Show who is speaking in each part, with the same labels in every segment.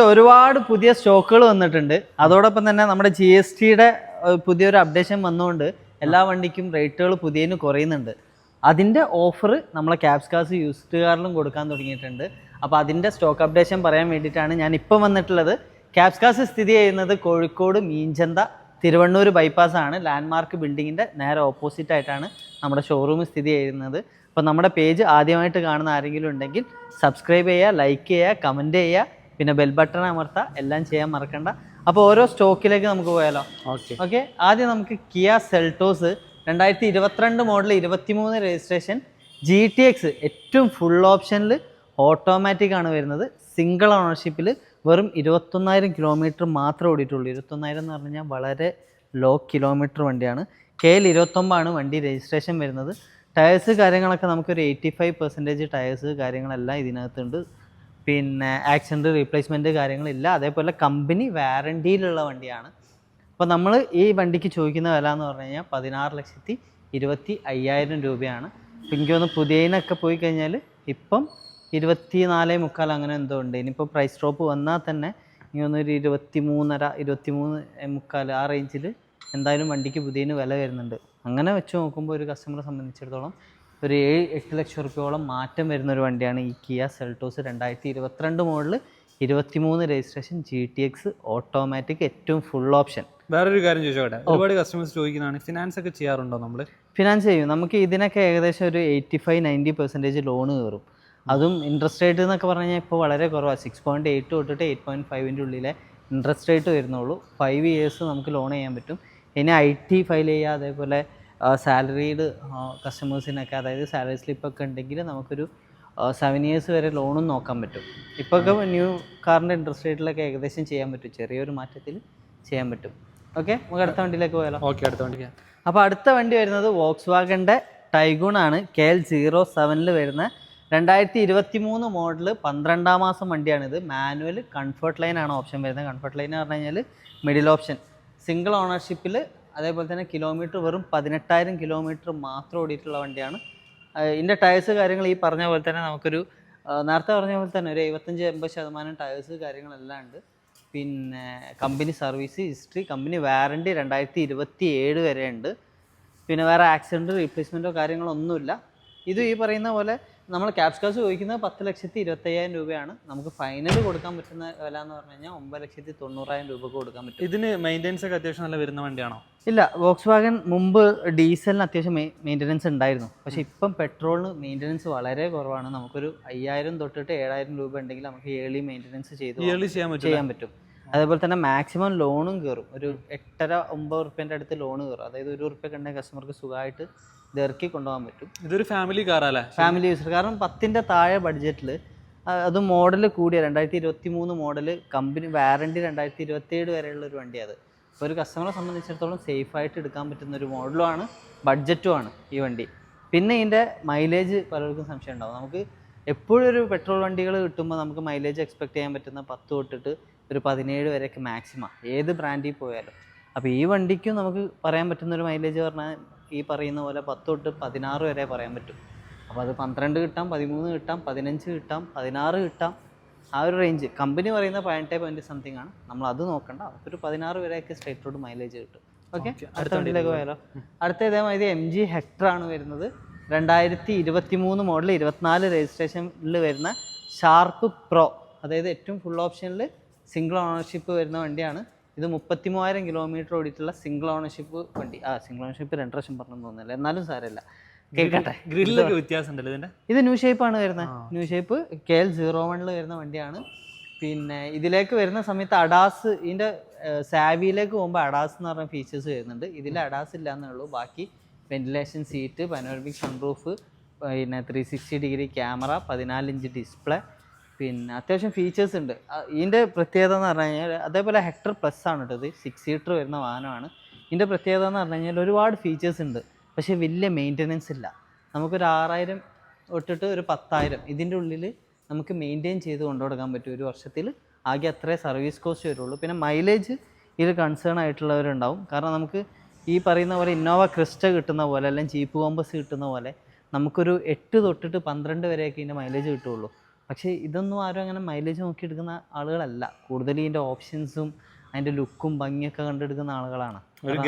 Speaker 1: ഒരുപാട് പുതിയ സ്റ്റോക്കുകൾ വന്നിട്ടുണ്ട്. അതോടൊപ്പം തന്നെ നമ്മുടെ ജി എസ് ടിയുടെ പുതിയൊരു അപ്ഡേഷൻ വന്നുകൊണ്ട് എല്ലാ വണ്ടിക്കും റേറ്റുകൾ പുതിയതിന് കുറയുന്നുണ്ട്. അതിന്റെ ഓഫർ നമ്മളെ ക്യാബ്സ്കാസ് യൂസ്ഡ് കാറിലും കൊടുക്കാൻ തുടങ്ങിയിട്ടുണ്ട്. അപ്പോൾ അതിന്റെ സ്റ്റോക്ക് അപ്ഡേഷൻ പറയാൻ വേണ്ടിയിട്ടാണ് ഞാൻ ഇപ്പം വന്നിട്ടുള്ളത്. ക്യാബ്സ്കാസ് സ്ഥിതി ചെയ്യുന്നത് കോഴിക്കോട് മീഞ്ചന്ത തിരുവണ്ണൂർ ബൈപ്പാസ് ആണ്. ലാൻഡ്മാർക്ക് ബിൽഡിങ്ങിന്റെ നേരെ ഓപ്പോസിറ്റ് ആയിട്ടാണ് നമ്മുടെ ഷോറൂം സ്ഥിതി ചെയ്യുന്നത്. അപ്പോൾ നമ്മുടെ പേജ് ആദ്യമായിട്ട് കാണുന്ന ആരെങ്കിലും ഉണ്ടെങ്കിൽ സബ്സ്ക്രൈബ് ചെയ്യുക ലൈക്ക് ചെയ്യുക കമന്റ് ചെയ്യുക. പിന്നെ ബെൽ ബട്ടൺ അമർത്താം എല്ലാം ചെയ്യാൻ മറക്കണ്ട. അപ്പോൾ ഓരോ സ്റ്റോക്കിലേക്ക് നമുക്ക് പോയാലോ?
Speaker 2: ഓക്കെ.
Speaker 1: ഓക്കെ? ആദ്യം നമുക്ക് കിയ സെൽട്ടോസ് രണ്ടായിരത്തി ഇരുപത്തിരണ്ട് മോഡൽ ഇരുപത്തിമൂന്ന് രജിസ്ട്രേഷൻ ജി ടി എക്സ് ഏറ്റവും ഫുൾ ഓപ്ഷനിൽ ഓട്ടോമാറ്റിക് ആണ് വരുന്നത്. സിംഗിൾ ഓണർഷിപ്പിൽ വെറും ഇരുപത്തൊന്നായിരം കിലോമീറ്റർ മാത്രമേ ഓടിയിട്ടുള്ളൂ. ഇരുപത്തൊന്നായിരം എന്ന് പറഞ്ഞു കഴിഞ്ഞാൽ വളരെ ലോ കിലോമീറ്റർ വണ്ടിയാണ്. കെ എൽ ഇരുപത്തൊമ്പതാണ് വണ്ടി രജിസ്ട്രേഷൻ വരുന്നത്. ടയേഴ്സ് കാര്യങ്ങളൊക്കെ നമുക്കൊരു എയ്റ്റി ഫൈവ് പെർസെന്റേജ് ടയേഴ്സ് കാര്യങ്ങളെല്ലാം ഇതിനകത്തുണ്ട്. പിന്നെ ആക്സിഡന്റ് റീപ്ലേസ്മെന്റ് കാര്യങ്ങളില്ല. അതേപോലെ കമ്പനി വാറണ്ടിയിലുള്ള വണ്ടിയാണ്. അപ്പോൾ നമ്മൾ ഈ വണ്ടിക്ക് ചോദിക്കുന്ന വില എന്ന് പറഞ്ഞു കഴിഞ്ഞാൽ പതിനാറ് ലക്ഷത്തി ഇരുപത്തി അയ്യായിരം രൂപയാണ്. ഇപ്പം എനിക്ക് തോന്നുന്നു പുതിയതിനൊക്കെ പോയി കഴിഞ്ഞാൽ ഇപ്പം ഇരുപത്തി നാല് മുക്കാൽ അങ്ങനെ എന്തോ ഉണ്ട്. ഇനിയിപ്പോൾ പ്രൈസ് ഡ്രോപ്പ് വന്നാൽ തന്നെ എനിക്ക് തോന്നുന്നു ഒരു ഇരുപത്തി മൂന്നര ഇരുപത്തി മൂന്ന് മുക്കാൽ ആ റേഞ്ചിൽ എന്തായാലും വണ്ടിക്ക് പുതിയതിന് വില വരുന്നുണ്ട്. അങ്ങനെ വെച്ച് നോക്കുമ്പോൾ ഒരു കസ്റ്റമറെ സംബന്ധിച്ചിടത്തോളം ഒരു ഏഴ് എട്ട് ലക്ഷം റുപ്യോളം മാറ്റം വരുന്ന ഒരു വണ്ടിയാണ് ഈ കിയ സെൽട്ടോസ് രണ്ടായിരത്തി ഇരുപത്തിരണ്ട് മോഡൽ ഇരുപത്തിമൂന്ന് registration G T X automatic ഏറ്റവും ഫുൾ ഓപ്ഷൻ
Speaker 2: വേറൊരു കാര്യം ചോദിച്ചോട്ടെ? ഒരുപാട് കസ്റ്റമേഴ്സ് ചോദിക്കുന്നതാണ് ഫിനാൻസ് ഒക്കെ ചെയ്യാറുണ്ടോ നമ്മൾ
Speaker 1: ഫിനാൻസ് ചെയ്യും. നമുക്ക് ഇതിനൊക്കെ ഏകദേശം ഒരു eighty five ninety percentage loan കയറും. അതും ഇൻട്രസ്റ്റ് റേറ്റ് എന്നൊക്കെ പറഞ്ഞു കഴിഞ്ഞാൽ ഇപ്പോൾ വളരെ കുറവാണ് സിക്സ് പോയിന്റ് എയ്റ്റ് തൊട്ടിട്ട് എയ്റ്റ് പോയിന്റ് ഫൈവിന്റെ ഉള്ളിലെ ഇൻട്രസ്റ്റ് റേറ്റ് വരുന്നുള്ളൂ. ഫൈവ് ഇയേഴ്സ് നമുക്ക് ലോൺ ചെയ്യാൻ പറ്റും. ഇനി ഐ ടി ഫയൽ ചെയ്യുക അതേപോലെ സാലറീഡ് കസ്റ്റമേഴ്സിനൊക്കെ അതായത് സാലറി സ്ലിപ്പൊക്കെ ഉണ്ടെങ്കിൽ നമുക്കൊരു സെവൻ ഇയേഴ്സ് വരെ ലോണും നോക്കാൻ പറ്റും. ഇപ്പോഴൊക്കെ ന്യൂ കാറിന്റെ ഇൻട്രസ്റ്റ് റേറ്റിലൊക്കെ ഏകദേശം ചെയ്യാൻ പറ്റും. ചെറിയൊരു മാറ്റത്തിൽ ചെയ്യാൻ പറ്റും. ഓക്കെ നമുക്ക് അടുത്ത വണ്ടിയിലേക്ക് പോയാലോ?
Speaker 2: ഓക്കെ അടുത്ത വണ്ടി
Speaker 1: അപ്പോൾ അടുത്ത വണ്ടി വരുന്നത് വോക്സ് വാഗന്റെ ടൈഗൂൺ ആണ്. കെ എൽ സീറോ സെവനിൽ വരുന്ന രണ്ടായിരത്തി ഇരുപത്തി മൂന്ന് മോഡൽ പന്ത്രണ്ടാം മാസം വണ്ടിയാണിത്. മാനുവൽ കംഫർട്ട് ലൈൻ ആണ് ഓപ്ഷൻ വരുന്നത്. കംഫർട്ട് ലൈൻ എന്ന് പറഞ്ഞു കഴിഞ്ഞാൽ മിഡിൽ ഓപ്ഷൻ സിംഗിൾ ഓണർഷിപ്പിൽ അതേപോലെ തന്നെ കിലോമീറ്റർ വെറും പതിനെട്ടായിരം കിലോമീറ്റർ മാത്രം ഓടിയിട്ടുള്ള വണ്ടിയാണ്. ഇതിന്റെ ടയേഴ്സ് കാര്യങ്ങൾ ഈ പറഞ്ഞ പോലെ തന്നെ നമുക്കൊരു നേരത്തെ പറഞ്ഞ പോലെ തന്നെ ഒരു എഴുപത്തഞ്ച് എൺപത് ശതമാനം ടയേഴ്സ് കാര്യങ്ങളെല്ലാം ഉണ്ട്. പിന്നെ company service history company warranty രണ്ടായിരത്തി ഇരുപത്തി ഏഴ് വരെ ഉണ്ട്. പിന്നെ വേറെ ആക്സിഡന്റ് റീപ്ലേസ്മെന്റോ കാര്യങ്ങളോ ഒന്നുമില്ല. ഇത് ഈ പറയുന്ന പോലെ നമ്മൾ ക്യാപ്സ്കാസ് ചോദിക്കുന്നത് പത്ത് ലക്ഷത്തി ഇരുപത്തയ്യായിരം രൂപയാണ്. നമുക്ക് ഫൈനൽ കൊടുക്കാൻ പറ്റുന്ന വില എന്ന് പറഞ്ഞു കഴിഞ്ഞാൽ ഒമ്പത് ലക്ഷത്തി തൊണ്ണൂറായിരം രൂപക്ക് കൊടുക്കാൻ പറ്റും.
Speaker 2: ഇതിന് മെയിന്റെനൻസ് ഒക്കെ അത്യാവശ്യം നല്ല വരുന്ന വണ്ടിയാണോ?
Speaker 1: ഇല്ല വോക്സ് വാഗൻ മുമ്പ് ഡീസലിന് അത്യാവശ്യം മെയിന്റനൻസ് ഉണ്ടായിരുന്നു. പക്ഷെ ഇപ്പം പെട്രോളിന് മെയിന്റനൻസ് വളരെ കുറവാണ്. നമുക്കൊരു അയ്യായിരം തൊട്ടിട്ട് ഏഴായിരം രൂപ ഉണ്ടെങ്കിൽ നമുക്ക് ഇയർലി മെയിന്റനൻസ് ചെയ്ത്
Speaker 2: ചെയ്യാൻ പറ്റും
Speaker 1: അതേപോലെ തന്നെ മാക്സിമം ലോണും കയറും ഒരു എട്ടര ഒമ്പത് റുപ്യന്റെ അടുത്ത് ലോൺ കയറും അതായത് ഒരു റുപ്യ കണ്ടെങ്കിൽ കസ്റ്റമർക്ക് സുഖമായിട്ട് ഇത് ഇറക്കി കൊണ്ടുപോകാൻ പറ്റും.
Speaker 2: ഇതൊരു ഫാമിലി കാറല്ലേ
Speaker 1: ഫാമിലി യൂസർ കാരണം പത്തിന്റെ താഴെ ബഡ്ജറ്റിൽ അത് മോഡൽ കൂടിയ. രണ്ടായിരത്തി ഇരുപത്തി മൂന്ന് മോഡൽ കമ്പനി വാറണ്ടി രണ്ടായിരത്തി ഇരുപത്തി ഏഴ് വരെയുള്ള ഒരു വണ്ടിയാണ് അപ്പോൾ ഒരു കസ്റ്റമറെ സംബന്ധിച്ചിടത്തോളം സേഫായിട്ട് എടുക്കാൻ പറ്റുന്ന ഒരു മോഡലാണ് ബഡ്ജറ്റും ആണ് ഈ വണ്ടി. പിന്നെ ഇതിന്റെ മൈലേജ് പലർക്കും സംശയം ഉണ്ടാവും. നമുക്ക് എപ്പോഴും ഒരു പെട്രോൾ വണ്ടികൾ കിട്ടുമ്പോൾ നമുക്ക് മൈലേജ് എക്സ്പെക്ട് ചെയ്യാൻ പറ്റുന്ന പത്ത് തൊട്ടിട്ട് ഒരു പതിനേഴ് വരെയൊക്കെ മാക്സിമം ഏത് ബ്രാൻഡിൽ പോയാലും. അപ്പോൾ ഈ വണ്ടിക്കും നമുക്ക് പറയാൻ പറ്റുന്ന ഒരു മൈലേജ് പറഞ്ഞാൽ ഈ പറയുന്ന പോലെ പത്ത് തൊട്ട് പതിനാറ് വരെ പറയാൻ പറ്റും. അപ്പോൾ അത് പന്ത്രണ്ട് കിട്ടാം പതിമൂന്ന് കിട്ടാം പതിനഞ്ച് കിട്ടാം പതിനാറ് കിട്ടാം. ആ ഒരു റേഞ്ച് കമ്പനി പറയുന്ന പതിനെട്ട് പോയിന്റ് സംതിങ് ആണ്. നമ്മൾ അത് നോക്കണ്ട. ഒരു പതിനാറ് വരെയൊക്കെ സ്ട്രേറ്റ് റോഡ് മൈലേജ് കിട്ടും. ഓക്കെ അടുത്ത വണ്ടിയിലേക്ക് പോയാലോ? അടുത്ത ഇതേമാതിരി എം ജി ഹെക്ടർ ആണ് വരുന്നത്. രണ്ടായിരത്തി ഇരുപത്തി മൂന്ന് മോഡൽ ഇരുപത്തിനാല് രജിസ്ട്രേഷനിൽ വരുന്ന ഷാർപ്പ് പ്രോ അതായത് ഏറ്റവും ഫുൾ ഓപ്ഷനിൽ സിംഗിൾ ഓണർഷിപ്പ് വരുന്ന വണ്ടിയാണ്. ഇത് മുപ്പത്തി മൂവായിരം കിലോമീറ്റർ ഓടിയിട്ടുള്ള സിംഗിൾ ഓണർഷിപ്പ് വണ്ടി. ആ സിംഗിൾ ഓണർഷിപ്പ് രണ്ട് വർഷം പറഞ്ഞു തോന്നുന്നില്ല. എന്നാലും സാരമില്ല. കേൾക്കട്ടെ.
Speaker 2: ഗ്രില്ലൊക്കെ വ്യത്യാസം ഉണ്ടല്ലോ ഇതിന്റെ?
Speaker 1: ഇത് ന്യൂ ഷേപ്പ് ആണ് വരുന്നത്. New shape K L zero വണ്ണിൽ വരുന്ന വണ്ടിയാണ്. പിന്നെ ഇതിലേക്ക് വരുന്ന സമയത്ത് അഡാസ് ഇതിന്റെ സാവിയിലേക്ക് പോകുമ്പോൾ അഡാസ് എന്ന് പറഞ്ഞ ഫീച്ചേഴ്സ് വരുന്നുണ്ട്. ഇതിൽ അഡാസ് ഇല്ല എന്നേ ഉള്ളൂ. ബാക്കി വെന്റിലേഷൻ സീറ്റ് പനോരമിക് സൺറൂഫ് പിന്നെ ത്രീ സിക്സ്റ്റി ഡിഗ്രി ക്യാമറ പതിനാലിഞ്ച് ഡിസ്പ്ലേ പിന്നെ അത്യാവശ്യം ഫീച്ചേഴ്സ് ഉണ്ട്. ഇതിന്റെ പ്രത്യേകത എന്ന് പറഞ്ഞു കഴിഞ്ഞാൽ അതേപോലെ ഹെക്ടർ പ്ലസ് ആണ് കേട്ടോ ഇത്. സിക്സ് സീറ്റർ വരുന്ന വാഹനമാണ്. ഇതിന്റെ പ്രത്യേകത എന്ന് പറഞ്ഞു കഴിഞ്ഞാൽ ഒരുപാട് ഫീച്ചേഴ്സ് ഉണ്ട്. പക്ഷേ വലിയ മെയിന്റനൻസ് ഇല്ല. നമുക്കൊരു ആറായിരം തൊട്ടിട്ട് ഒരു പത്തായിരം ഇതിന്റെ ഉള്ളിൽ നമുക്ക് മെയിന്റെയിൻ ചെയ്ത് കൊണ്ടുകൊടുക്കാൻ പറ്റും. ഒരു വർഷത്തിൽ ആകെ അത്രേ സർവീസ് കോസ്റ്റ് വരുള്ളൂ. പിന്നെ മൈലേജ് ഇതിൽ കൺസേൺ ആയിട്ടുള്ളവരുണ്ടാവും. കാരണം നമുക്ക് ഈ പറയുന്ന പോലെ ഇന്നോവ ക്രിസ്റ്റ കിട്ടുന്ന പോലെ അല്ലെങ്കിൽ ജീപ്പ് കോമ്പസ് കിട്ടുന്ന പോലെ നമുക്കൊരു എട്ട് തൊട്ടിട്ട് പന്ത്രണ്ട് വരെയൊക്കെ ഇതിന്റെ മൈലേജ് കിട്ടുള്ളൂ പക്ഷേ ഇതൊന്നും ആരും അങ്ങനെ മൈലേജ് നോക്കി എടുക്കുന്ന ആളുകളല്ല. കൂടുതൽ ഇതിന്റെ ഓപ്ഷൻസും അതിന്റെ ലുക്കും ഭംഗിയൊക്കെ കണ്ടെടുക്കുന്ന ആളുകളാണ്.
Speaker 2: ഒരു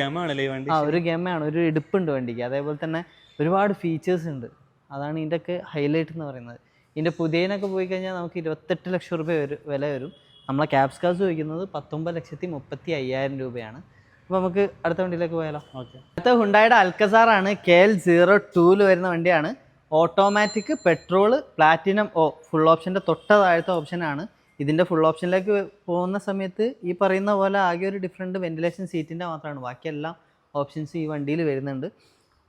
Speaker 2: വണ്ടി?
Speaker 1: ആ ഒരു ഗമയാണ്. ഒരു എടുപ്പുണ്ട് വണ്ടിക്ക്. അതേപോലെ തന്നെ ഒരുപാട് ഫീച്ചേഴ്സ് ഉണ്ട്. അതാണ് ഇതിന്റെ ഒക്കെ ഹൈലൈറ്റ് എന്ന് പറയുന്നത്. ഇതിന്റെ പുതിയതിനൊക്കെ പോയി കഴിഞ്ഞാൽ നമുക്ക് ഇരുപത്തെട്ട് ലക്ഷം രൂപ വരും വില വരും. നമ്മളെ ക്യാബ്സ് കാസ് ചോദിക്കുന്നത് പത്തൊമ്പത് ലക്ഷത്തി മുപ്പത്തി അയ്യായിരം രൂപയാണ്. അപ്പോൾ നമുക്ക് അടുത്ത വണ്ടിയിലേക്ക് പോയാലോ?
Speaker 2: ഓക്കെ.
Speaker 1: അടുത്ത ഹുണ്ടായുടെ അൽക്കസാറാണ് കെ എൽ സീറോ ടൂവിൽ വരുന്ന വണ്ടിയാണ്. Automatic petrol platinum O full ഓപ്ഷന്റെ തൊട്ട താഴത്തെ ഓപ്ഷനാണ്. ഇതിന്റെ ഫുൾ ഓപ്ഷനിലേക്ക് പോകുന്ന സമയത്ത് ഈ പറയുന്ന പോലെ ആകെ ഒരു ഡിഫറെന്റ് വെന്റിലേഷൻ സീറ്റിന്റെ മാത്രമാണ്. ബാക്കിയെല്ലാം ഓപ്ഷൻസ് ഈ വണ്ടിയിൽ വരുന്നുണ്ട്.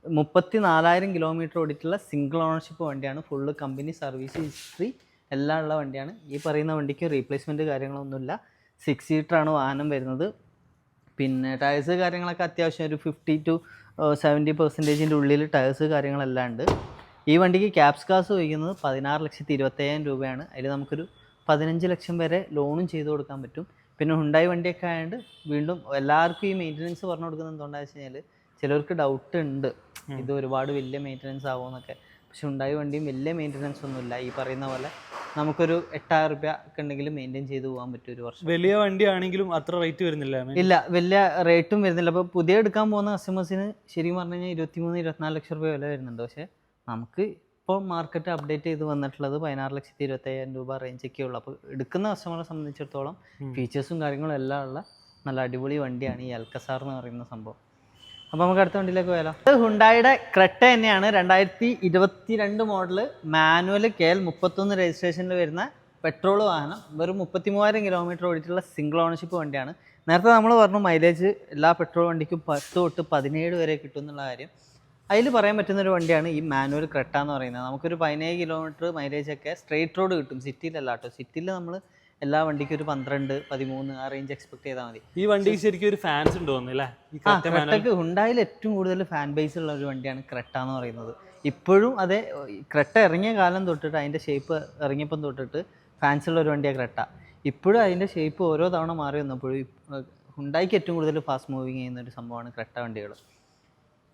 Speaker 1: മുപ്പത്തി നാലായിരം കിലോമീറ്റർ ഓടിയിട്ടുള്ള സിംഗിൾ ഓണർഷിപ്പ് വണ്ടിയാണ്. ഫുള്ള് കമ്പനി സർവീസ് ഹിസ്റ്ററി എല്ലാം ഉള്ള വണ്ടിയാണ്. ഈ പറയുന്ന വണ്ടിക്ക് റീപ്ലേസ്മെന്റ് കാര്യങ്ങളൊന്നുമില്ല. സിക്സ് സീറ്ററാണ് വാഹനം വരുന്നത്. പിന്നെ ടയേഴ്സ് കാര്യങ്ങളൊക്കെ അത്യാവശ്യം ഒരു ഫിഫ്റ്റി ടു സെവന്റി പെർസെന്റേജിന്റെ ഉള്ളിൽ ടയേഴ്സ് കാര്യങ്ങളെല്ലാം ഉണ്ട്. ഈ വണ്ടിക്ക് ക്യാപ്സ് കാസ് വയ്ക്കുന്നത് പതിനാറ് ലക്ഷത്തി ഇരുപത്തയ്യായിരം രൂപയാണ്. അതിൽ നമുക്കൊരു പതിനഞ്ച് ലക്ഷം വരെ ലോണും ചെയ്ത് കൊടുക്കാൻ പറ്റും. പിന്നെ ഹുണ്ടായി വണ്ടിയൊക്കെ ആയതുകൊണ്ട് വീണ്ടും എല്ലാവർക്കും ഈ മെയിന്റനൻസ് പറഞ്ഞു കൊടുക്കുന്നത് എന്തുകൊണ്ടാണെന്ന് വെച്ച് കഴിഞ്ഞാൽ ചിലർക്ക് ഡൗട്ട് ഉണ്ട്. ഇത് ഒരുപാട് വലിയ മെയിന്റനൻസ് ആകുമെന്നൊക്കെ പക്ഷെ ഹുണ്ടായി വണ്ടിയും വലിയ മെയിന്റനൻസ് ഒന്നുമില്ല. ഈ പറയുന്ന പോലെ നമുക്കൊരു എട്ടായിരം റുപ്യ ഒക്കെ ഉണ്ടെങ്കിലും മെയിന്റെയിൻ ചെയ്ത് പോകാൻ പറ്റും ഒരു വർഷം.
Speaker 2: വലിയ വണ്ടിയാണെങ്കിലും അത്ര റേറ്റ് വരുന്നില്ല
Speaker 1: ഇല്ല വലിയ റേറ്റും വരുന്നില്ല. അപ്പോൾ പുതിയ എടുക്കാൻ പോകുന്ന കസ്റ്റമേഴ്സിന് ശരിക്കും പറഞ്ഞു കഴിഞ്ഞാൽ ഇരുപത്തിമൂന്ന് ഇരുപത്തിനാല് ലക്ഷം രൂപ വില വരുന്നുണ്ട്. പക്ഷേ നമുക്ക് ഇപ്പോൾ മാർക്കറ്റ് അപ്ഡേറ്റ് ചെയ്ത് വന്നിട്ടുള്ളത് പതിനാറ് ലക്ഷത്തി ഇരുപത്തയ്യായിരം രൂപ റേഞ്ചൊക്കെ ഉള്ളൂ. അപ്പോൾ എടുക്കുന്ന കസ്റ്റമറെ സംബന്ധിച്ചിടത്തോളം ഫീച്ചേഴ്സും കാര്യങ്ങളും എല്ലാം ഉള്ള നല്ല അടിപൊളി വണ്ടിയാണ് ഈ അൽക്കസാർ എന്ന് പറയുന്ന സംഭവം. അപ്പോൾ നമുക്ക് അടുത്ത വണ്ടിയിലേക്ക് പോയാലോ? ഇത് ഹുണ്ടായുടെ ക്രെട്ട തന്നെയാണ്. രണ്ടായിരത്തി ഇരുപത്തി രണ്ട് മോഡൽ മാനുവൽ കെ എൽ മുപ്പത്തൊന്ന് രജിസ്ട്രേഷനിൽ വരുന്ന പെട്രോൾ വാഹനം. വെറും മുപ്പത്തി മൂവായിരം കിലോമീറ്റർ ഓടിയിട്ടുള്ള സിംഗിൾ ഓണർഷിപ്പ് വണ്ടിയാണ്. നേരത്തെ നമ്മൾ പറഞ്ഞു മൈലേജ് എല്ലാ പെട്രോൾ വണ്ടിക്കും പത്ത് തൊട്ട് പതിനേഴ് വരെ കിട്ടും എന്നുള്ള കാര്യം. അതിൽ പറയാൻ പറ്റുന്ന ഒരു വണ്ടിയാണ് ഈ മാനുവൽ ക്രെട്ട എന്ന് പറയുന്നത്. നമുക്കൊരു പതിനേഴ് കിലോമീറ്റർ മൈലേജ് ഒക്കെ സ്ട്രെയിറ്റ് റോഡ് കിട്ടും. സിറ്റിയിലല്ല കേട്ടോ. സിറ്റിയിൽ നമ്മൾ എല്ലാ വണ്ടിക്കും ഒരു പന്ത്രണ്ട് പതിമൂന്ന് ആ റേഞ്ച് എക്സ്പെക്ട് ചെയ്താൽ മതി.
Speaker 2: ഈ വണ്ടിക്ക് ശരിക്കും ഒരു ഫാൻസ് ഉണ്ട് തോന്നുന്നു ഈ
Speaker 1: ആ ക്രെട്ടക്ക് ഹുണ്ടായിൽ ഏറ്റവും കൂടുതൽ ഫാൻ ബേസ് ഉള്ള ഒരു വണ്ടിയാണ് ക്രെട്ട എന്ന് പറയുന്നത്. ഇപ്പോഴും അതെ ക്രെട്ട ഇറങ്ങിയ കാലം തൊട്ടിട്ട് അതിന്റെ ഷേപ്പ് ഇറങ്ങിയപ്പം തൊട്ടിട്ട് ഫാൻസ് ഉള്ള ഒരു വണ്ടിയാണ് ക്രെട്ട. ഇപ്പോഴും അതിന്റെ ഷേപ്പ് ഓരോ തവണ മാറി വന്നപ്പോഴും ഉണ്ടായിക്ക് ഹുണ്ടായിക്ക് ഏറ്റവും കൂടുതൽ ഫാസ്റ്റ് മൂവിങ് ചെയ്യുന്ന ഒരു സംഭവമാണ് ക്രെട്ട വണ്ടികൾ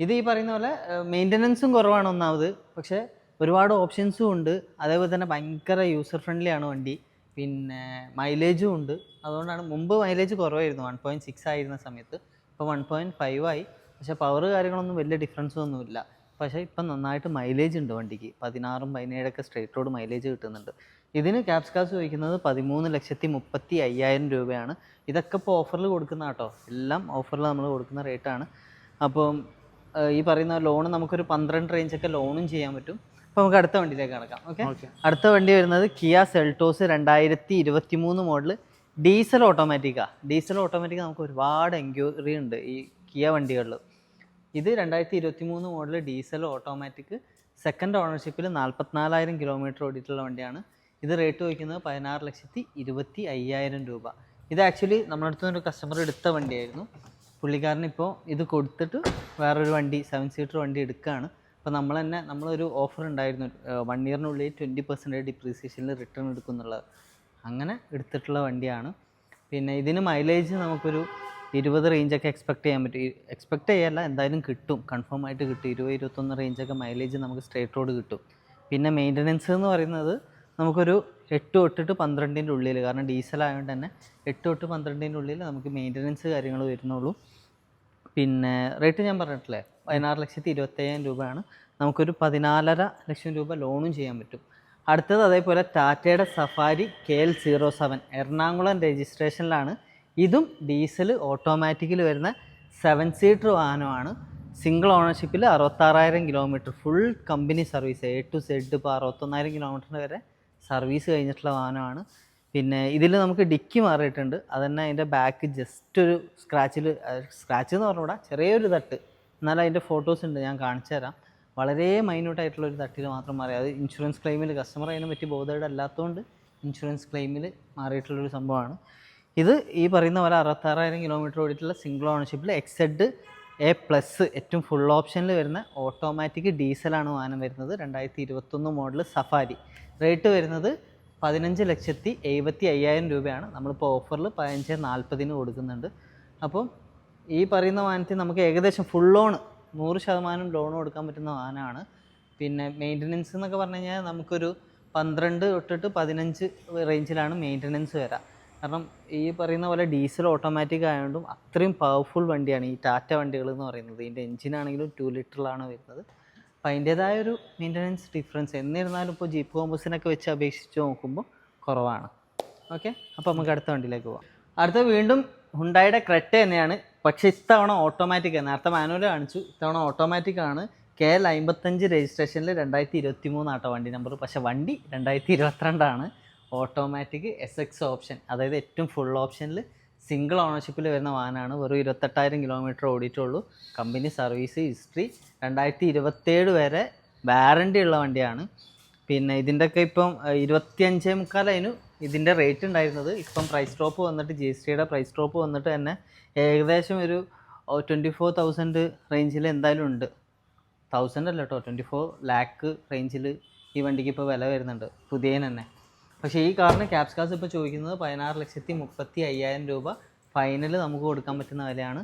Speaker 1: ഇത് ഈ പറയുന്ന പോലെ മെയിന്റനൻസും കുറവാണ് ഒന്നാമത്. പക്ഷേ ഒരുപാട് ഓപ്ഷൻസും ഉണ്ട്. അതേപോലെ തന്നെ ഭയങ്കര യൂസർ ഫ്രണ്ട്ലി ആണ് വണ്ടി. പിന്നെ മൈലേജും ഉണ്ട്. അതുകൊണ്ടാണ് മുമ്പ് മൈലേജ് കുറവായിരുന്നു. വൺ പോയിന്റ് സിക്സ് ആയിരുന്ന സമയത്ത്. ഇപ്പോൾ വൺ പോയിന്റ് ഫൈവ് ആയി. പക്ഷേ പവർ കാര്യങ്ങളൊന്നും വലിയ ഡിഫറൻസ് ഒന്നുമില്ല. പക്ഷേ ഇപ്പം നന്നായിട്ട് മൈലേജ് ഉണ്ട് വണ്ടിക്ക്. പതിനാറും പതിനേഴൊക്കെ സ്ട്രേറ്റ് റോഡ് മൈലേജ് കിട്ടുന്നുണ്ട്. ഇതിന് ക്യാപ്സ് കാസ് ചോദിക്കുന്നത് പതിമൂന്ന് ലക്ഷത്തി മുപ്പത്തി അയ്യായിരം രൂപയാണ്. ഇതൊക്കെ ഇപ്പോൾ ഓഫറിൽ കൊടുക്കുന്ന കേട്ടോ. എല്ലാം ഓഫറിൽ നമ്മൾ കൊടുക്കുന്ന റേറ്റാണ് അപ്പം ഈ പറയുന്ന ലോൺ നമുക്കൊരു പന്ത്രണ്ട് റേഞ്ചൊക്കെ ലോണും ചെയ്യാൻ പറ്റും. അപ്പോൾ നമുക്ക് അടുത്ത വണ്ടിയിലേക്ക് കിടക്കാം. ഓക്കെ അടുത്ത വണ്ടി വരുന്നത് കിയ സെൽട്ടോസ് രണ്ടായിരത്തി ഇരുപത്തി മൂന്ന് മോഡൽ ഡീസൽ ഓട്ടോമാറ്റിക്കാണ് ഡീസൽ ഓട്ടോമാറ്റിക് നമുക്ക് ഒരുപാട് എൻക്വയറി ഉണ്ട് ഈ കിയ വണ്ടികളിൽ ഇത് രണ്ടായിരത്തി ഇരുപത്തി മൂന്ന് മോഡൽ ഡീസൽ ഓട്ടോമാറ്റിക് സെക്കൻഡ് ഓണർഷിപ്പിൽ നാൽപ്പത്തിനാലായിരം കിലോമീറ്റർ ഓടിയിട്ടുള്ള വണ്ടിയാണ്. ഇത് റേറ്റ് വയ്ക്കുന്നത് പതിനാറ് ലക്ഷത്തി ഇരുപത്തി അയ്യായിരം രൂപ. ഇത് ആക്ച്വലി നമ്മളടുത്തുനിന്ന് ഒരു കസ്റ്റമർ എടുത്ത വണ്ടിയായിരുന്നു. പുള്ളിക്കാരൻ ഇപ്പോൾ ഇത് കൊടുത്തിട്ട് വേറൊരു വണ്ടി സെവൻ സീറ്റർ വണ്ടി എടുക്കുകയാണ് അപ്പോൾ നമ്മൾ തന്നെ നമ്മളൊരു ഓഫർ ഉണ്ടായിരുന്നു. വൺ ഇയറിനുള്ളിൽ ട്വന്റി പെർസെന്റേജ് ഡിപ്രീസിയേഷനിൽ റിട്ടേൺ എടുക്കുന്നുള്ളത്. അങ്ങനെ എടുത്തിട്ടുള്ള വണ്ടിയാണ്. പിന്നെ ഇതിന് മൈലേജ് നമുക്കൊരു ഇരുപത് റേഞ്ചൊക്കെ എക്സ്പെക്ട് ചെയ്യാൻ പറ്റും. എക്സ്പെക്ട് ചെയ്യല്ല എന്തായാലും കിട്ടും. കൺഫേം ആയിട്ട് കിട്ടും. ഇരുപത് ഇരുപത്തൊന്ന് റേഞ്ചൊക്കെ മൈലേജ് നമുക്ക് സ്ട്രേറ്റ് റോഡ് കിട്ടും. പിന്നെ മെയിന്റനൻസ് എന്ന് പറയുന്നത് നമുക്കൊരു എട്ട് തൊട്ടിട്ട് പന്ത്രണ്ടിന്റെ ഉള്ളിൽ കാരണം ഡീസൽ ആയതുകൊണ്ട് തന്നെ എട്ട് തൊട്ട് പന്ത്രണ്ടിന്റെ ഉള്ളിൽ നമുക്ക് മെയിന്റനൻസ് കാര്യങ്ങൾ വരുന്നുള്ളൂ. പിന്നെ റേറ്റ് ഞാൻ പറഞ്ഞിട്ടില്ലേ? പതിനാറ് ലക്ഷത്തി ഇരുപത്തയ്യായിരം രൂപയാണ്. നമുക്കൊരു പതിനാലര ലക്ഷം രൂപ ലോണും ചെയ്യാൻ പറ്റും. അടുത്തത് അതേപോലെ ടാറ്റയുടെ Safari K L zero seven Ernakulam രജിസ്ട്രേഷനിലാണ്. ഇതും ഡീസൽ ഓട്ടോമാറ്റിക്കിൽ വരുന്ന സെവൻ സീറ്റർ വാഹനമാണ്. സിംഗിൾ ഓണർഷിപ്പിൽ അറുപത്താറായിരം kilometre full company service A to Z ഇപ്പോൾ അറുപത്തൊന്നായിരം കിലോമീറ്ററിന് വരെ സർവീസ് കഴിഞ്ഞിട്ടുള്ള വാഹനമാണ്. പിന്നെ ഇതിൽ നമുക്ക് ഡിക്കി മാറിയിട്ടുണ്ട്. അതന്നെ അതിന്റെ ബാക്ക് ജസ്റ്റ് ഒരു സ്ക്രാച്ചിൽ സ്ക്രാച്ച് എന്ന് പറഞ്ഞുകൂടാ ചെറിയൊരു തട്ട്. എന്നാലും അതിന്റെ ഫോട്ടോസ് ഉണ്ട് ഞാൻ കാണിച്ചു തരാം. വളരെ മൈന്യൂട്ടായിട്ടുള്ള ഒരു തട്ടിൽ മാത്രം മാറി. അത് ഇൻഷുറൻസ് ക്ലെയിമിൽ കസ്റ്റമർ അതിനെ പറ്റി ബോധേഡ് അല്ലാത്തതുകൊണ്ട് ഇൻഷുറൻസ് ക്ലെയിമിൽ മാറിയിട്ടുള്ളൊരു സംഭവമാണ്. ഇത് ഈ പറയുന്ന പോലെ അറുപത്താറായിരം കിലോമീറ്റർ ഓടിയിട്ടുള്ള സിംഗിൾ ഓണർഷിപ്പിൽ എക്സെഡ് എ പ്ലസ് ഏറ്റവും ഫുൾ ഓപ്ഷനിൽ വരുന്ന ഓട്ടോമാറ്റിക് ഡീസലാണ് വാഹനം വരുന്നത്. രണ്ടായിരത്തി ഇരുപത്തൊന്ന് മോഡൽ സഫാരി റേറ്റ് വരുന്നത് പതിനഞ്ച് ലക്ഷത്തി എഴുപത്തി അയ്യായിരം രൂപയാണ്. നമ്മളിപ്പോൾ ഓഫറിൽ പതിനഞ്ച് നാൽപ്പതിന് കൊടുക്കുന്നുണ്ട്. അപ്പം ഈ പറയുന്ന വാഹനത്തിൽ നമുക്ക് ഏകദേശം ഫുൾ ലോൺ നൂറ് ശതമാനം ലോൺ കൊടുക്കാൻ പറ്റുന്ന വാഹനമാണ്. പിന്നെ മെയിന്റനൻസ് എന്നൊക്കെ പറഞ്ഞു കഴിഞ്ഞാൽ നമുക്കൊരു പന്ത്രണ്ട് തൊട്ടിട്ട് പതിനഞ്ച് റേഞ്ചിലാണ് മെയിന്റനൻസ് വരാം. കാരണം ഈ പറയുന്ന പോലെ ഡീസൽ ഓട്ടോമാറ്റിക് ആയതുകൊണ്ടും അത്രയും പവർഫുൾ വണ്ടിയാണ് ഈ ടാറ്റ വണ്ടികൾ എന്ന് പറയുന്നത്. ഇതിന്റെ എഞ്ചിനാണെങ്കിലും ടു ലിറ്ററിലാണ് വരുന്നത്. അപ്പം അതിന്റേതായ ഒരു മെയിന്റനൻസ് ഡിഫറൻസ് എന്നിരുന്നാലും ഇപ്പോൾ ജീപ്പ് കോമ്പസിനൊക്കെ വെച്ച് അപേക്ഷിച്ച് നോക്കുമ്പോൾ കുറവാണ്. ഓക്കെ അപ്പോൾ നമുക്ക് അടുത്ത വണ്ടിയിലേക്ക് പോവാം. അടുത്ത വീണ്ടും ഹുണ്ടായുടെ ക്രെറ്റ തന്നെയാണ്. പക്ഷേ ഇത്തവണ ഓട്ടോമാറ്റിക് ആണ്. നേരത്തെ മാനുവൽ കാണിച്ചു. ഇത്തവണ ഓട്ടോമാറ്റിക് ആണ്. കെ എൽ അമ്പത്തഞ്ച് രജിസ്ട്രേഷനിൽ രണ്ടായിരത്തി ഇരുപത്തി മൂന്നാട്ടോ വണ്ടി നമ്പർ പക്ഷേ വണ്ടി രണ്ടായിരത്തി ഇരുപത്തിരണ്ടാണ്. ഓട്ടോമാറ്റിക് എസ് എക്സ് ഓപ്ഷൻ അതായത് ഏറ്റവും ഫുൾ ഓപ്ഷനിൽ സിംഗിൾ ഓണർഷിപ്പിൽ വരുന്ന വാഹനമാണ്. വെറും ഇരുപത്തെട്ടായിരം കിലോമീറ്റർ ഓടിയിട്ടുള്ളൂ. കമ്പനി സർവീസ് ഹിസ്റ്ററി രണ്ടായിരത്തി ഇരുപത്തേഴ് വരെ വാറണ്ടി ഉള്ള വണ്ടിയാണ്. പിന്നെ ഇതിന്റെയൊക്കെ ഇപ്പം ഇരുപത്തിയഞ്ചേ മുക്കാലായിരുന്നു ഇതിന്റെ റേറ്റ് ഉണ്ടായിരുന്നത്. ഇപ്പം പ്രൈസ് ഡ്രോപ്പ് വന്നിട്ട് ജി എസ് ടിയുടെ പ്രൈസ് ഡ്രോപ്പ് വന്നിട്ട് തന്നെ ഏകദേശം ഒരു ട്വന്റി ഫോർ തൗസൻഡ് റേഞ്ചിൽ എന്തായാലും ഉണ്ട്. തൗസൻഡ് അല്ല കേട്ടോ ട്വന്റി ഫോർ ലാക്ക് റേഞ്ചിൽ ഈ വണ്ടിക്ക് ഇപ്പോൾ വില വരുന്നുണ്ട്. പുതിയതിന് തന്നെ. പക്ഷേ ഈ കാറിന് ക്യാപ്സ്കാസ് ഇപ്പോൾ ചോദിക്കുന്നത് പതിനാറ് ലക്ഷത്തി മുപ്പത്തി അയ്യായിരം രൂപ. ഫൈനൽ നമുക്ക് കൊടുക്കാൻ പറ്റുന്ന വിലയാണ്.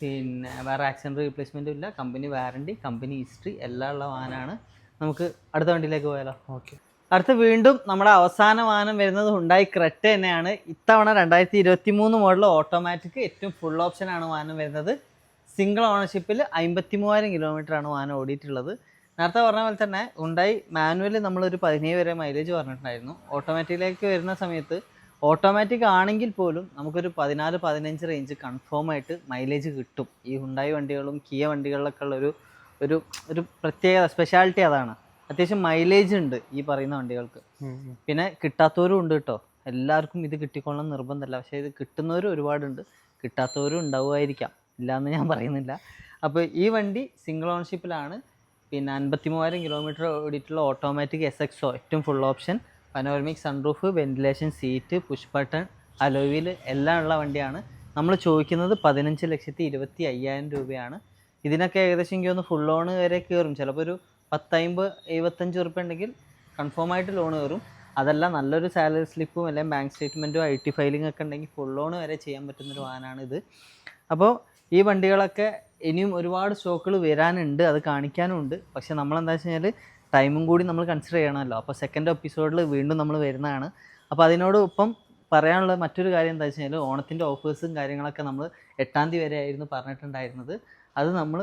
Speaker 1: പിന്നെ വേറെ ആക്സിഡന്റ് റീപ്ലേസ്മെന്റും ഇല്ല. കമ്പനി വാറണ്ടി കമ്പനി ഹിസ്റ്ററി എല്ലാം ഉള്ള വാഹനമാണ്. നമുക്ക് അടുത്ത വണ്ടിയിലേക്ക് പോയാലോ?
Speaker 2: ഓക്കെ.
Speaker 1: അടുത്ത വീണ്ടും നമ്മുടെ അവസാന വാഹനം വരുന്നത് ഉണ്ടായി ക്രെറ്റ തന്നെയാണ്. ഇത്തവണ രണ്ടായിരത്തി ഇരുപത്തി മൂന്ന് മോഡൽ ഓട്ടോമാറ്റിക് ഏറ്റവും ഫുൾ ഓപ്ഷനാണ് വാഹനം വരുന്നത്. സിംഗിൾ ഓണർഷിപ്പിൽ അമ്പത്തി മൂവായിരം കിലോമീറ്റർ ആണ് വാഹനം ഓടിയിട്ടുള്ളത്. നേരത്തെ പറഞ്ഞ പോലെ തന്നെ ഉണ്ടായി മാനുവലി നമ്മളൊരു പതിനേഴ് വരെ മൈലേജ് പറഞ്ഞിട്ടുണ്ടായിരുന്നു. ഓട്ടോമാറ്റിക്കിലേക്ക് വരുന്ന സമയത്ത് ഓട്ടോമാറ്റിക് ആണെങ്കിൽ പോലും നമുക്കൊരു പതിനാല് പതിനഞ്ച് റേഞ്ച് കൺഫേം ആയിട്ട് മൈലേജ് കിട്ടും. ഈ ഹുണ്ടായി വണ്ടികളും കിയ വണ്ടികളിലൊക്കെ ഉള്ള ഒരു ഒരു ഒരു പ്രത്യേകത സ്പെഷ്യാലിറ്റി അതാണ്. അത്യാവശ്യം മൈലേജ് ഉണ്ട് ഈ പറയുന്ന വണ്ടികൾക്ക്. പിന്നെ കിട്ടാത്തവരും ഉണ്ട് കേട്ടോ എല്ലാവർക്കും ഇത് കിട്ടിക്കൊള്ളണം നിർബന്ധമല്ല. പക്ഷേ ഇത് കിട്ടുന്നവരും ഒരുപാടുണ്ട്. കിട്ടാത്തവരും ഉണ്ടാവുമായിരിക്കാം. ഇല്ലയെന്ന് ഞാൻ പറയുന്നില്ല. അപ്പോൾ ഈ വണ്ടി സിംഗിൾ ഓൺഷിപ്പിലാണ് പിന്നെ അൻപത്തി മൂവായിരം കിലോമീറ്റർ ഓടിയിട്ടുള്ള ഓട്ടോമാറ്റിക് എസ് എക്സോ ഏറ്റവും full option panoramic sunroof ventilation seat push button അലോവിൽ എല്ലാം ഉള്ള വണ്ടിയാണ്. നമ്മൾ ചോദിക്കുന്നത് പതിനഞ്ച് ലക്ഷത്തി ഇരുപത്തി അയ്യായിരം രൂപയാണ്. ഇതിനൊക്കെ ഏകദേശം എനിക്ക് ഒന്ന് ഫുൾ ലോൺ വരെ കയറും ചിലപ്പോൾ ഒരു പത്തമ്പത് എഴുപത്തഞ്ച് ഉറുപ്പ്യ ഉണ്ടെങ്കിൽ കൺഫേം ആയിട്ട് ലോൺ കയറും അതല്ല നല്ലൊരു സാലറി സ്ലിപ്പും അല്ലെങ്കിൽ ബാങ്ക് സ്റ്റേറ്റ്മെന്റും ഐ ടി ഫയലിംഗ് ഒക്കെ ഉണ്ടെങ്കിൽ ഫുൾ ലോൺ വരെ ചെയ്യാൻ പറ്റുന്നൊരു വാഹനമാണ് ഇത് അപ്പോൾ ഈ വണ്ടികളൊക്കെ ഇനിയും ഒരുപാട് സ്റ്റോക്കുകൾ വരാനുണ്ട് അത് കാണിക്കാനും ഉണ്ട് പക്ഷെ നമ്മളെന്താ വെച്ച് കഴിഞ്ഞാൽ ടൈമും കൂടി നമ്മൾ കൺസിഡർ ചെയ്യണമല്ലോ. അപ്പോൾ സെക്കൻഡ് എപ്പിസോഡിൽ വീണ്ടും നമ്മൾ വരുന്നതാണ്. അപ്പോൾ അതിനോടൊപ്പം പറയാനുള്ള മറ്റൊരു കാര്യം എന്താ വെച്ച് കഴിഞ്ഞാൽ ഓണത്തിന്റെ ഓഫേഴ്സും കാര്യങ്ങളൊക്കെ നമ്മൾ എട്ടാം തീയതി വരെ ആയിരുന്നു പറഞ്ഞിട്ടുണ്ടായിരുന്നത്. അത് നമ്മൾ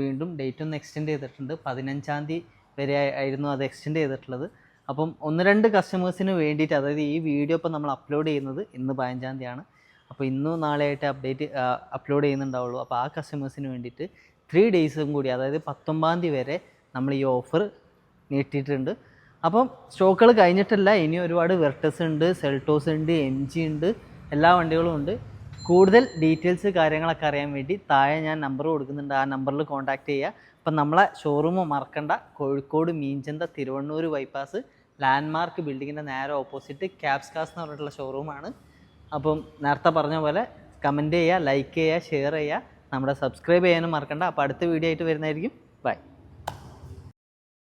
Speaker 1: വീണ്ടും ഡേറ്റ് ഒന്ന് എക്സ്റ്റെൻഡ് ചെയ്തിട്ടുണ്ട്. പതിനഞ്ചാം തീയതി വരെ ആയിരുന്നു അത് എക്സ്റ്റെൻഡ് ചെയ്തിട്ടുള്ളത്. അപ്പം ഒന്ന് രണ്ട് കസ്റ്റമേഴ്സിന് വേണ്ടിയിട്ട് അതായത് ഈ വീഡിയോ ഇപ്പോൾ നമ്മൾ അപ്ലോഡ് ചെയ്യുന്നത് ഇന്ന് പതിനഞ്ചാം തീയതിയാണ്. അപ്പോൾ ഇന്നും നാളെയായിട്ട് അപ്ഡേറ്റ് അപ്ലോഡ് ചെയ്യുന്നുണ്ടാവുള്ളൂ. അപ്പോൾ ആ കസ്റ്റമേഴ്സിന് വേണ്ടിയിട്ട് ത്രീ ഡേയ്സും കൂടി അതായത് പത്തൊമ്പതാം തീയതി വരെ നമ്മൾ ഈ ഓഫർ നീട്ടിയിട്ടുണ്ട്. അപ്പം സ്റ്റോക്കുകൾ കഴിഞ്ഞിട്ടില്ല ഇനി ഒരുപാട് വെർട്ടസ് ഉണ്ട് സെൽട്ടോസ് ഉണ്ട് എം ജി ഉണ്ട് എല്ലാ വണ്ടികളും ഉണ്ട്. കൂടുതൽ ഡീറ്റെയിൽസ് കാര്യങ്ങളൊക്കെ അറിയാൻ വേണ്ടി താഴെ ഞാൻ നമ്പർ കൊടുക്കുന്നുണ്ട്. ആ നമ്പറിൽ കോൺടാക്ട് ചെയ്യുക. അപ്പം നമ്മളെ ഷോറൂം മറക്കണ്ട. കോഴിക്കോട് മീൻചന്ത തിരുവണ്ണൂർ ബൈപ്പാസ് ലാൻഡ്മാർക്ക് ബിൽഡിങ്ങിന്റെ നേരെ ഓപ്പോസിറ്റ് ക്യാബ്സ് കാസ് എന്ന് പറഞ്ഞിട്ടുള്ള ഷോറൂമാണ് അപ്പം നേരത്തെ പറഞ്ഞ പോലെ കമന്റ് ചെയ്യുക ലൈക്ക് ചെയ്യുക ഷെയർ ചെയ്യുക. നമ്മുടെ സബ്സ്ക്രൈബ് ചെയ്യാനും മറക്കണ്ട. അപ്പോൾ അടുത്ത വീഡിയോ ആയിട്ട് വരുന്നതായിരിക്കും. ബൈ